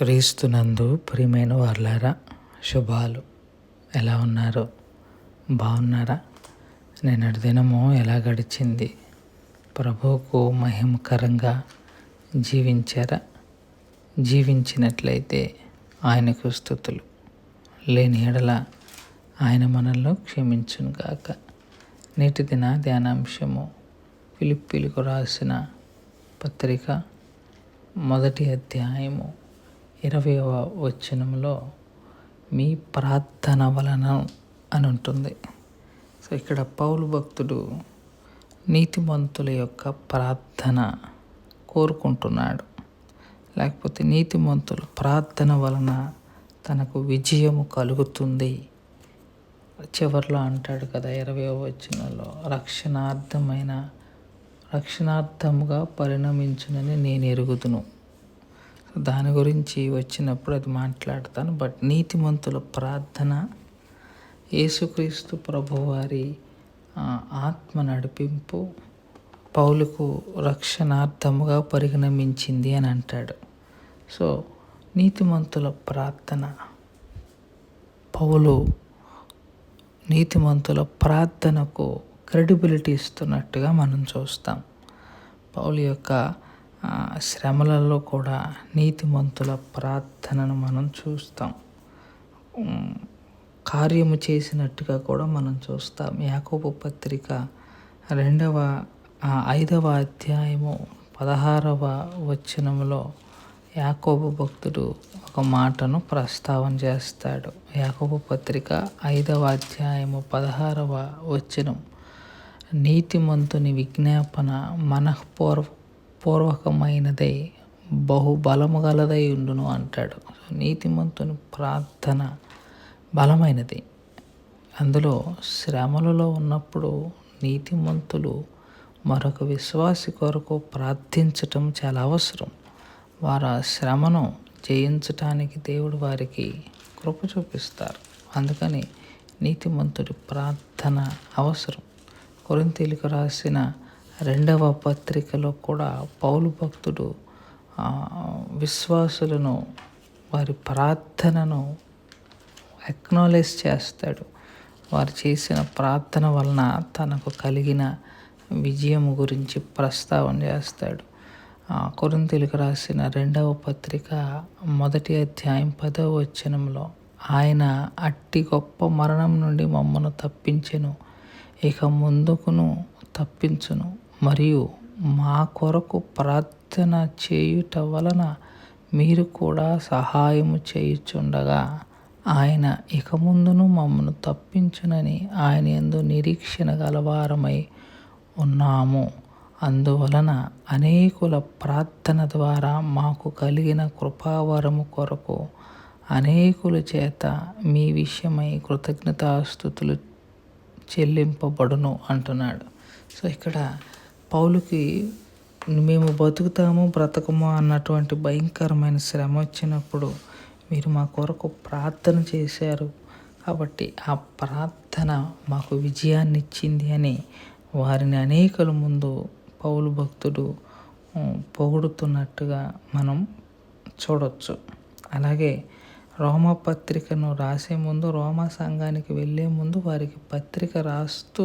క్రీస్తునందు ప్రియమైన వార్లారా శుభాలు. ఎలా ఉన్నారు? బాగున్నారా నిన్నటి దినము ఎలా గడిచింది? ప్రభువుకు మహిమకరంగా జీవించారా? జీవించినట్లయితే ఆయనకు స్థుతులు. లేని ఎడల ఆయన మనల్ని క్షమించును గాక. నేటి దిన ధ్యానాంశము ఫిలిప్పీలకు రాసిన పత్రిక మొదటి అధ్యాయము ఇరవయవ వచనంలో మీ ప్రార్థన వలన అని ఉంటుంది. సో ఇక్కడ పౌలు భక్తుడు నీతిమంతుల యొక్క ప్రార్థన కోరుకుంటున్నాడు. లేకపోతే నీతిమంతులు ప్రార్థన వలన తనకు విజయము కలుగుతుంది. చివరిలో అంటాడు కదా ఇరవై వచనంలో రక్షణార్థమైన రక్షణార్థముగా పరిణమించునని నేను ఎరుగుదును. దాని గురించి వచ్చినప్పుడు అది మాట్లాడతాను. బట్ నీతిమంతుల ప్రార్థన యేసుక్రీస్తు ప్రభువారి ఆత్మ నడిపింపు పౌలుకు రక్షణార్థముగా పరిగణమించింది అని అంటాడు. సో నీతిమంతుల ప్రార్థన. పౌలు నీతిమంతుల ప్రార్థనకు క్రెడిబిలిటీ ఇస్తున్నట్టుగా మనం చూస్తాం. పౌలు యొక్క శ్రమలలో కూడా నీతిమంతుల ప్రార్థనను మనం చూస్తాం. కార్యము చేసినట్టుగా కూడా మనం చూస్తాం. యాకోబు పత్రిక రెండవ ఐదవ అధ్యాయము పదహారవ వచనంలో యాకోబు భక్తుడు ఒక మాటను ప్రస్తావన చేస్తాడు. యాకోబు పత్రిక ఐదవ అధ్యాయము పదహారవ వచనం. నీతిమంతుని విజ్ఞాపన మనఃపూర్వ పూర్వకమైనదై బహు బలము గలదై ఉండును అంటాడు. నీతిమంతుని ప్రార్థన బలమైనది. అందులో శ్రమలలో ఉన్నప్పుడు నీతిమంతులు మరొక విశ్వాసి కొరకు ప్రార్థించటం చాలా అవసరం. వారు ఆ శ్రమను జయించటానికి దేవుడు వారికి కృప చూపిస్తారు. అందుకని నీతిమంతుడి ప్రార్థన అవసరం. కొరింతీలకు రాసిన రెండవ పత్రికలో కూడా పౌలు భక్తుడు విశ్వాసులను వారి ప్రార్థనను అక్నాలెజ్ చేస్తాడు. వారు చేసిన ప్రార్థన వలన తనకు కలిగిన విజయం గురించి ప్రస్తావన చేస్తాడు. కొరింతలకు రాసిన రెండవ పత్రిక మొదటి అధ్యాయం పదవ వచనంలో ఆయన అట్టి గొప్ప మరణం నుండి మమ్మను తప్పించెను ఇక ముందుకును తప్పించును. మరియు మా కొరకు ప్రార్థన చేయుట వలన మీరు కూడా సహాయము చేయుచుండగా ఆయన ఇక ముందును మమ్మను తప్పించునని ఆయన ఎందు నిరీక్షణ గలవారమై ఉన్నాము. అందువలన అనేకుల ప్రార్థన ద్వారా మాకు కలిగిన కృపావరము కొరకు అనేకుల చేత మీ విషయమై కృతజ్ఞతాస్థుతులు చెల్లింపబడును అంటున్నాడు. సో ఇక్కడ పౌలుకి మేము బతుకుతాము బ్రతకము అన్నటువంటి భయంకరమైన శ్రమ వచ్చినప్పుడు మీరు మా కొరకు ప్రార్థన చేశారు. కాబట్టి ఆ ప్రార్థన మాకు విజయాన్ని ఇచ్చింది అని వారిని అనేకల ముందు పౌలు భక్తుడు పొగుడుతున్నట్టుగా మనం చూడొచ్చు. అలాగే రోమా పత్రికను రాసే ముందు రోమా సంఘానికి వెళ్ళే ముందు వారికి పత్రిక రాస్తూ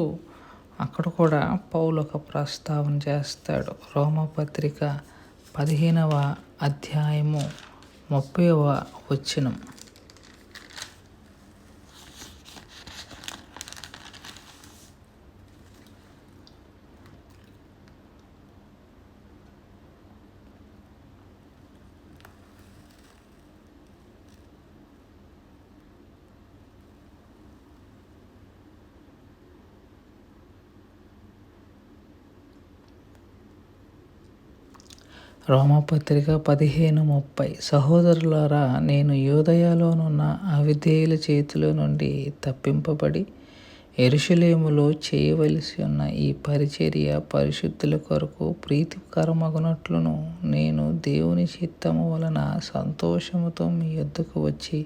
అక్కడ కూడా పౌలు ఒక ప్రస్తావన చేస్తాడు. రోమపత్రిక పదిహేనవ అధ్యాయము ముప్పైవ వచనం. రోమపత్రిక పదిహేను ముప్పై. సహోదరులారా నేను యోదయలోనున్న అవిధేయుల చేతిలో నుండి తప్పింపబడి ఎరుషలేములో చేయవలసి ఉన్న ఈ పరిచర్య పరిశుద్ధుల కొరకు ప్రీతికరమగునట్లును నేను దేవుని చిత్తము వలన సంతోషముతో మీ యొద్దకు వచ్చి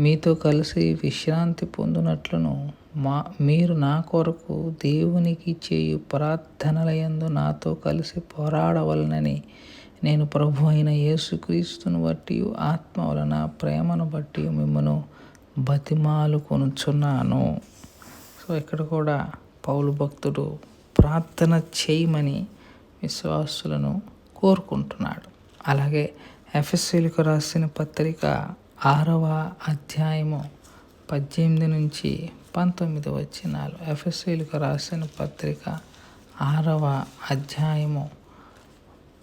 మీతో కలిసి విశ్రాంతి పొందునట్లును మా మీరు నా కొరకు దేవునికి చేయు ప్రార్థనలయందు నాతో కలిసి పోరాడవలనని నేను ప్రభు అయిన యేసుక్రీస్తును బట్టి ఆత్మ వలన ప్రేమను బట్టి మిమ్మను బతిమాలు కొనుచున్నాను సో ఇక్కడ కూడా పౌలు భక్తుడు ప్రార్థన చేయమని విశ్వాసులను కోరుకుంటున్నాడు. అలాగే ఎఫ్ఎస్సీలకు రాసిన పత్రిక ఆరవ అధ్యాయము పద్దెనిమిది నుంచి పంతొమ్మిది వచ్చినాలు ఎఫ్ఎస్సీలకు రాసిన పత్రిక ఆరవ అధ్యాయము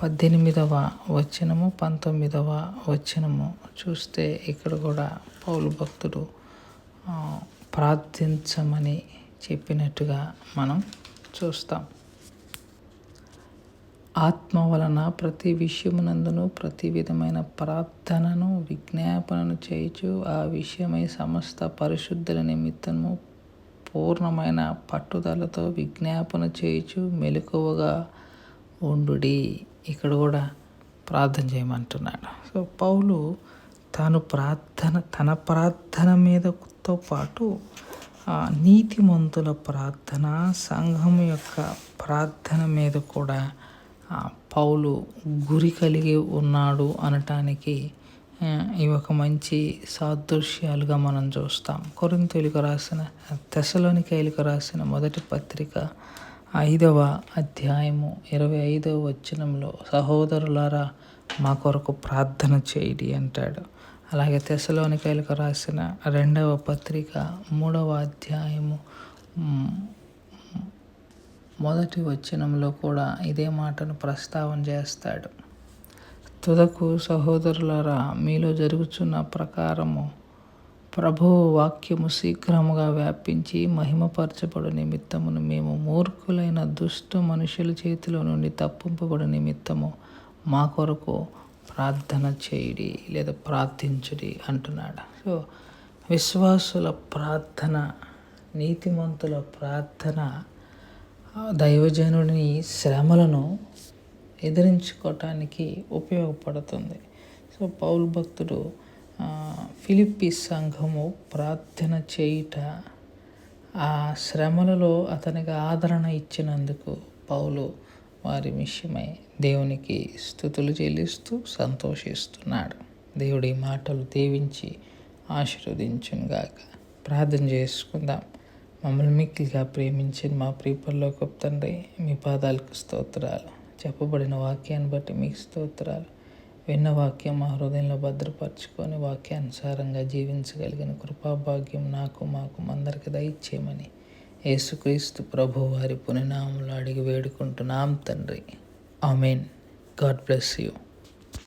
పద్దెనిమిదవ వచనము పంతొమ్మిదవ వచనము చూస్తే ఇక్కడ కూడా పౌలు భక్తుడు ప్రార్థించమని చెప్పినట్టుగా మనం చూస్తాం. ఆత్మ వలన ప్రతి విషయమునందును ప్రతి విధమైన ప్రార్థనను విజ్ఞాపనను చేయుచు ఆ విషయమై సమస్త పరిశుద్ధుల నిమిత్తము పూర్ణమైన పట్టుదలతో విజ్ఞాపన చేయుచు మెలకువగా ఉండుడి. ఇక్కడ కూడా ప్రార్థన చేయమంటున్నాడు. సో పౌలు తాను ప్రార్థన తన ప్రార్థన మీదతో పాటు నీతిమంతుల ప్రార్థన సంఘం యొక్క ప్రార్థన మీద కూడా పౌలు గురి కలిగి ఉన్నాడు అనటానికి ఇవి ఒక మంచి సాదృశ్యాలుగా మనం చూస్తాం. కొరింతలకు రాసిన తెసలోనికాయలకు రాసిన మొదటి పత్రిక ఐదవ అధ్యాయము ఇరవై ఐదవ వచనంలో సహోదరులారా మా కొరకు ప్రార్థన చేయడి అంటాడు. అలాగే తెసలోనికాయలకు రాసిన రెండవ పత్రిక మూడవ అధ్యాయము మొదటి వచనంలో కూడా ఇదే మాటను ప్రస్తావన చేస్తాడు. తుదకు సహోదరులారా మీలో జరుగుతున్న ప్రకారము ప్రభువు వాక్యము శీఘ్రముగా వ్యాపించి మహిమపరచబడు నిమిత్తమును మేము మూర్ఖులైన దుష్ట మనుషుల చేతిలో నుండి తప్పింపబడు నిమిత్తము మా కొరకు ప్రార్థన చేయడి లేదా ప్రార్థించుడి అంటున్నాడు. సో విశ్వాసుల ప్రార్థన నీతిమంతుల ప్రార్థన దైవజనుడిని శ్రమలను ఎదిరించుకోవటానికి ఉపయోగపడుతుంది. సో పౌల్ భక్తుడు ఫిలిప్పి సంఘము ప్రార్థన చేయుట ఆ శ్రమలలో అతనికి ఆదరణ ఇచ్చినందుకు పౌలు వారి విషయమై దేవునికి స్థుతులు చెల్లిస్తూ సంతోషిస్తున్నాడు. దేవుడి మాటలు దీవించి ఆశీర్వదించునుగాక. ప్రార్థన చేసుకుందాం. మమ్మల్ని మిక్కిలిగా ప్రేమించిన మా ప్రీపర్లోకి తండ్రి మీ పాదాలకు స్తోత్రాలు. చెప్పబడిన వాక్యాన్ని బట్టి మీకు స్తోత్రాలు. విన్న వాక్యం మా హృదయంలో భద్రపరచుకొని వాక్యానుసారంగా జీవించగలిగిన కృపాభాగ్యం నాకు మాకు అందరికి దయచేయమని యేసుక్రీస్తు ప్రభు వారి పునినాములు అడిగి వేడుకుంటున్నాం తండ్రి. ఆమెన్. God bless you.